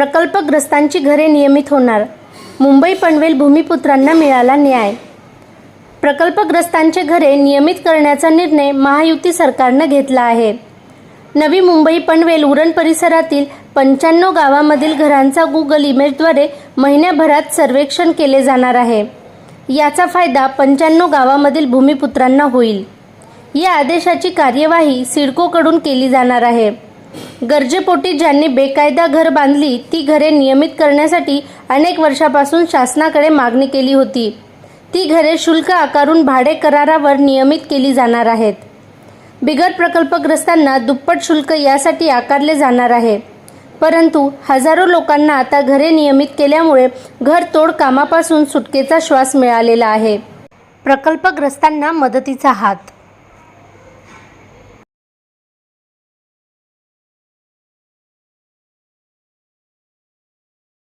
प्रकल्पग्रस्तांची घरे नियमित होणार. मुंबई पनवेल भूमिपुत्रांना मिळाला न्याय. प्रकल्पग्रस्तांचे घरे नियमित करण्याचा निर्णय महायुती सरकारनं घेतला आहे. नवी मुंबई पनवेल उरण परिसरातील पंच्याण्णव गावामधील घरांचा गुगल इमेजद्वारे महिन्याभरात सर्वेक्षण केले जाणार आहे. याचा फायदा पंच्याण्णव गावामधील भूमिपुत्रांना होईल. या आदेशाची कार्यवाही सिडकोकडून केली जाणार आहे. गरजेपोटी ज्यांनी बेकायदा घर बांधली ती घरे नियमित करण्यासाठी अनेक वर्षापासून शासनाकडे मागणी केली होती. ती घरे शुल्क आकारून भाडे करारावर नियमित केली जाणार आहेत. बिगर प्रकल्पग्रस्तांना दुप्पट शुल्क यासाठी आकारले जाणार आहे. परंतु हजारो लोकांना आता घरे नियमित केल्यामुळे घरतोड कामापासून सुटकेचा श्वास मिळालेला आहे. प्रकल्पग्रस्तांना मदतीचा हात